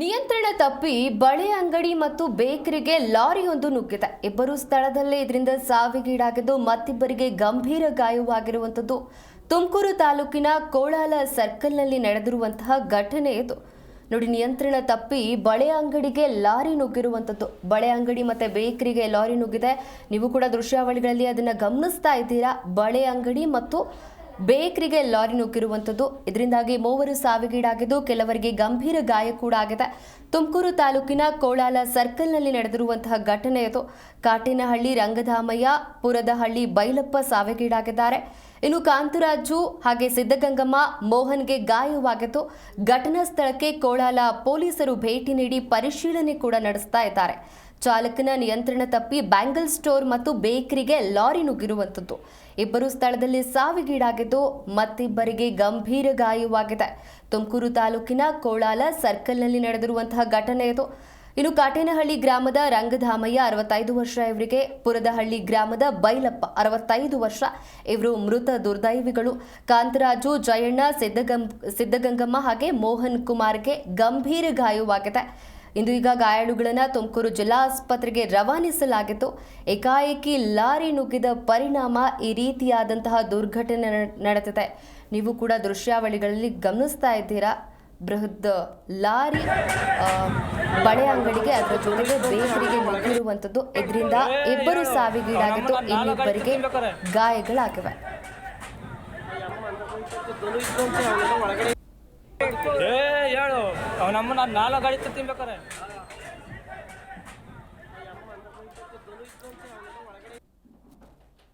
ನಿಯಂತ್ರಣ ತಪ್ಪಿ ಬಳೆ ಅಂಗಡಿ ಮತ್ತು ಬೇಕರಿಗೆ ಲಾರಿಯೊಂದು ನುಗ್ಗಿದೆ. ಇಬ್ಬರು ಸ್ಥಳದಲ್ಲೇ ಇದರಿಂದ ಸಾವಿಗೀಡಾಗಿದ್ದು ಮತ್ತಿಬ್ಬರಿಗೆ ಗಂಭೀರ ಗಾಯವಾಗಿರುವಂಥದ್ದು. ತುಮಕೂರು ತಾಲೂಕಿನ ಕೋಳಾಲ ಸರ್ಕಲ್ನಲ್ಲಿ ನಡೆದಿರುವಂತಹ ಘಟನೆ ಇದು. ನೋಡಿ, ನಿಯಂತ್ರಣ ತಪ್ಪಿ ಬಳೆ ಅಂಗಡಿಗೆ ಲಾರಿ ನುಗ್ಗಿರುವಂಥದ್ದು. ಬಳೆ ಅಂಗಡಿ ಮತ್ತೆ ಬೇಕರಿಗೆ ಲಾರಿ ನುಗ್ಗಿದೆ. ನೀವು ಕೂಡ ದೃಶ್ಯಾವಳಿಗಳಲ್ಲಿ ಅದನ್ನ ಗಮನಿಸ್ತಾ ಇದ್ದೀರಾ? ಬಳೆ ಅಂಗಡಿ ಮತ್ತು ಬೇಕರಿಗೆ ಲಾರಿ ನುಗ್ಗಿರುವಂಥದ್ದು ಇದರಿಂದಾಗಿ ಮೂವರು ಸಾವಿಗೀಡಾಗಿದ್ದು ಕೆಲವರಿಗೆ ಗಂಭೀರ ಗಾಯ ಕೂಡ ಆಗಿದೆ. ತುಮಕೂರು ತಾಲೂಕಿನ ಕೋಳಾಲ ಸರ್ಕಲ್ನಲ್ಲಿ ನಡೆದಿರುವಂತಹ ಘಟನೆ ಕಾಟಿನಹಳ್ಳಿ ಕಾಟೇನಹಳ್ಳಿ, ರಂಗಧಾಮಯ್ಯ, ಪುರದಹಳ್ಳಿ, ಬೈಲಪ್ಪ ಸಾವಿಗೀಡಾಗಿದ್ದಾರೆ. ಇನ್ನು ಕಾಂತರಾಜು ಹಾಗೆ ಸಿದ್ದಗಂಗಮ್ಮ ಮೋಹನ್ಗೆ ಗಾಯವಾಗಿದ್ದು, ಘಟನಾ ಸ್ಥಳಕ್ಕೆ ಕೋಳಾಲ ಪೊಲೀಸರು ಭೇಟಿ ನೀಡಿ ಪರಿಶೀಲನೆ ಕೂಡ ನಡೆಸ್ತಾ ಇದ್ದಾರೆ. ಚಾಲಕನ ನಿಯಂತ್ರಣ ತಪ್ಪಿ ಬ್ಯಾಂಗಲ್ ಸ್ಟೋರ್ ಮತ್ತು ಬೇಕರಿಗೆ ಲಾರಿ ನುಗ್ಗಿರುವಂಥದ್ದು. ಇಬ್ಬರು ಸ್ಥಳದಲ್ಲಿ ಸಾವಿಗೀಡಾಗಿದ್ದು ಮತ್ತಿಬ್ಬರಿಗೆ ಗಂಭೀರ ಗಾಯವಾಗಿದೆ. ತುಮಕೂರು ತಾಲೂಕಿನ ಕೋಳಾಲ ಸರ್ಕಲ್ನಲ್ಲಿ ನಡೆದಿರುವಂತಹ ಘಟನೆ ಇದು. ಇನ್ನು ಕಾಟೇನಹಳ್ಳಿ ಗ್ರಾಮದ ರಂಗಧಾಮಯ್ಯ ಅರವತ್ತೈದು ವರ್ಷ ಇವರಿಗೆ, ಪುರದಹಳ್ಳಿ ಗ್ರಾಮದ ಬೈಲಪ್ಪ ಅರವತ್ತೈದು ವರ್ಷ ಇವರು ಮೃತ ದುರ್ದೈವಿಗಳು. ಕಾಂತರಾಜು, ಜಯಣ್ಣ ಸಿದ್ದಗಂ ಸಿದ್ದಗಂಗಮ್ಮ ಹಾಗೆ ಮೋಹನ್ ಕುಮಾರ್ಗೆ ಗಂಭೀರ ಗಾಯವಾಗಿದೆ. ಇಂದು ಈಗ ಗಾಯಾಳುಗಳನ್ನು ತುಮಕೂರು ಜಿಲ್ಲಾ ಆಸ್ಪತ್ರೆಗೆ ರವಾನಿಸಲಾಗಿತ್ತು. ಏಕಾಏಕಿ ಲಾರಿ ನುಗ್ಗಿದ ಪರಿಣಾಮ ಈ ರೀತಿಯಾದಂತಹ ದುರ್ಘಟನೆ ನಡೆ- ನಡೆದಿದೆ. ನೀವು ಕೂಡ ದೃಶ್ಯಾವಳಿಗಳಲ್ಲಿ ಗಮನಿಸ್ತಾ ಇದ್ದೀರಾ? ಬೃಹತ್ ಲಾರಿ ಬಳೆ ಅಂಗಡಿಗೆ ಅದರ ಜೊತೆಗೆ ಬೇಕರಿಗೆ ನುಗ್ಗಿರುವಂಥದ್ದು ಇದರಿಂದ ಇಬ್ಬರು ಸಾವಿಗೀಡಾಗಿದ್ದು, ಇನ್ನಿಬ್ಬರಿಗೆ ಗಾಯಗಳಾಗಿವೆ. ಹೇಳು ಅವನಮ್ಮ ನಾನು ನಾಲ್ಕು ಗಾಡಿ ತಿನ್ಬೇಕಾರೆ.